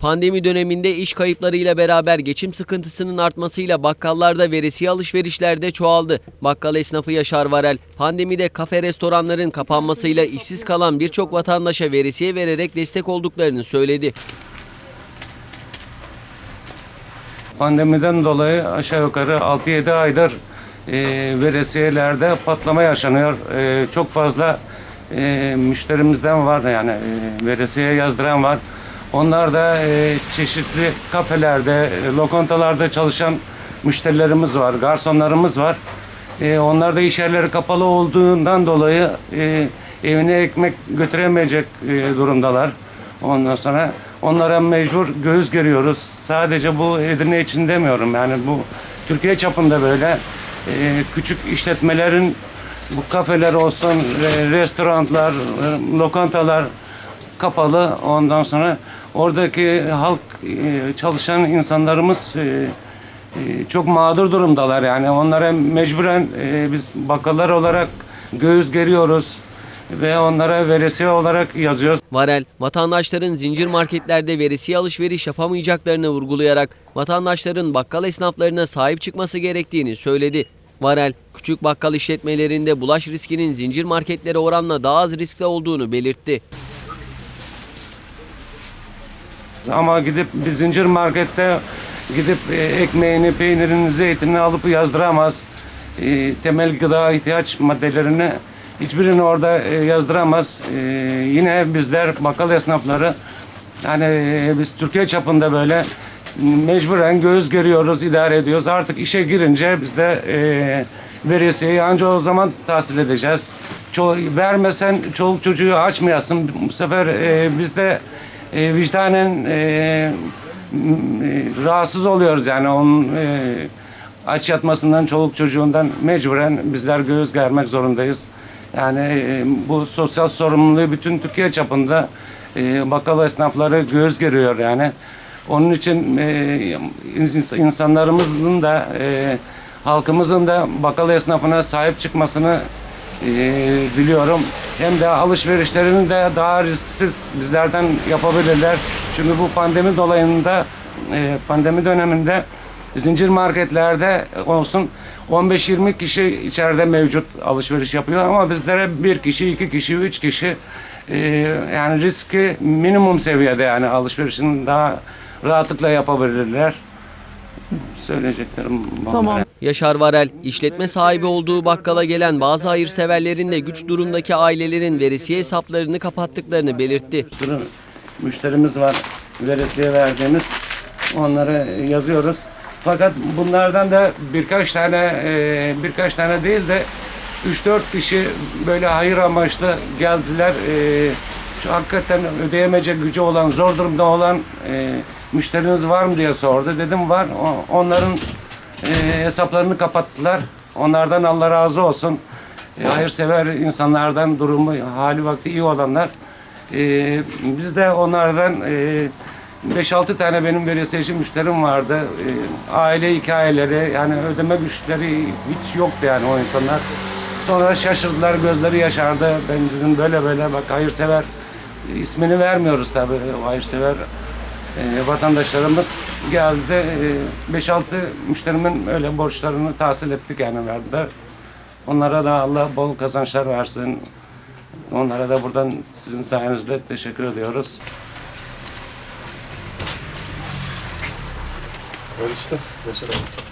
Pandemi döneminde iş kayıplarıyla beraber geçim sıkıntısının artmasıyla bakkallarda veresiye alışverişlerde çoğaldı. Bakkal esnafı Yaşar Varel, pandemide kafe restoranların kapanmasıyla işsiz kalan birçok vatandaşa veresiye vererek destek olduklarını söyledi. Pandemiden dolayı aşağı yukarı 6-7 aydır e, veresiyelerde patlama yaşanıyor. E, çok fazla e, müşterimizden var yani e, veresiye yazdıran var. Onlar da e, çeşitli kafelerde, e, lokantalarda çalışan müşterilerimiz var, garsonlarımız var. E, onlar da iş yerleri kapalı olduğundan dolayı e, evine ekmek götüremeyecek e, durumdalar. Ondan sonra onlara mecbur göğüs geriyoruz. Sadece bu Edirne için demiyorum yani bu Türkiye çapında böyle e, küçük işletmelerin bu kafeler olsun, re- restoranlar, e, lokantalar kapalı. Ondan sonra oradaki halk e, çalışan insanlarımız e, e, çok mağdur durumdalar yani onlara mecburen biz bakkallar olarak göğüs geriyoruz ve onlara veresiye olarak yazıyoruz. Varel, vatandaşların zincir marketlerde veresiye alışveriş yapamayacaklarını vurgulayarak vatandaşların bakkal esnaflarına sahip çıkması gerektiğini söyledi. Varel, küçük bakkal işletmelerinde bulaş riskinin zincir marketlere oranla daha az riskli olduğunu belirtti. Ama gidip bir zincir markette gidip e, ekmeğini, peynirini, zeytinini alıp yazdıramaz. E, temel gıda ihtiyaç maddelerini hiçbirini orada e, yazdıramaz. Yine bizler bakkal esnafları yani biz Türkiye çapında böyle mecburen göz geriyoruz, idare ediyoruz. Artık işe girince biz de e, ancak o zaman tahsil edeceğiz. Ço- vermesen çoluk çocuğu açmayasın. Bu sefer e, biz de e, vicdanen e, e, rahatsız oluyoruz yani onun e, aç yatmasından çoluk çocuğundan mecburen bizler göğüs germek zorundayız. Yani e, bu sosyal sorumluluğu bütün Türkiye çapında e, bakkal esnafları göğüs geriyor yani. Onun için e, ins- insanlarımızın da e, halkımızın da bakkal esnafına sahip çıkmasını e, diliyorum. Hem de alışverişlerini de daha risksiz bizlerden yapabilirler. Çünkü bu pandemi dolayında e, pandemi döneminde zincir marketlerde olsun 15-20 kişi içeride mevcut alışveriş yapıyor ama bizlere bir kişi, iki kişi, üç kişi e, yani riski minimum seviyede yani alışverişini daha rahatlıkla yapabilirler. Söyleyeceklerim bunlar. Tamam. Yaşar Varel, işletme sahibi olduğu bakkala gelen bazı hayırseverlerin de güç durumdaki ailelerin veresiye hesaplarını kapattıklarını belirtti. Bir müşterimiz var veresiye verdiğimiz. Onları yazıyoruz. Fakat bunlardan da birkaç tane e, birkaç tane değil de 3-4 kişi böyle hayır amaçlı geldiler. E, şu hakikaten ödeyemeyecek gücü olan, zor durumda olan e, müşteriniz var mı diye sordu. Dedim var. Onların e, hesaplarını kapattılar. Onlardan Allah razı olsun. E, hayırsever insanlardan durumu, hali vakti iyi olanlar. E, biz de onlardan e, 5-6 tane benim veresiyeci müşterim vardı. E, aile hikayeleri, yani ödeme güçleri hiç yoktu yani o insanlar. Sonra şaşırdılar, gözleri yaşardı. Ben dedim böyle böyle bak hayırsever ismini vermiyoruz tabii hayırsever e, vatandaşlarımız geldi. E, 5-6 müşterimin öyle borçlarını tahsil ettik yani verdiler. Onlara da Allah bol kazançlar versin. Onlara da buradan sizin sayenizde teşekkür ediyoruz. Öyle işte. Abi.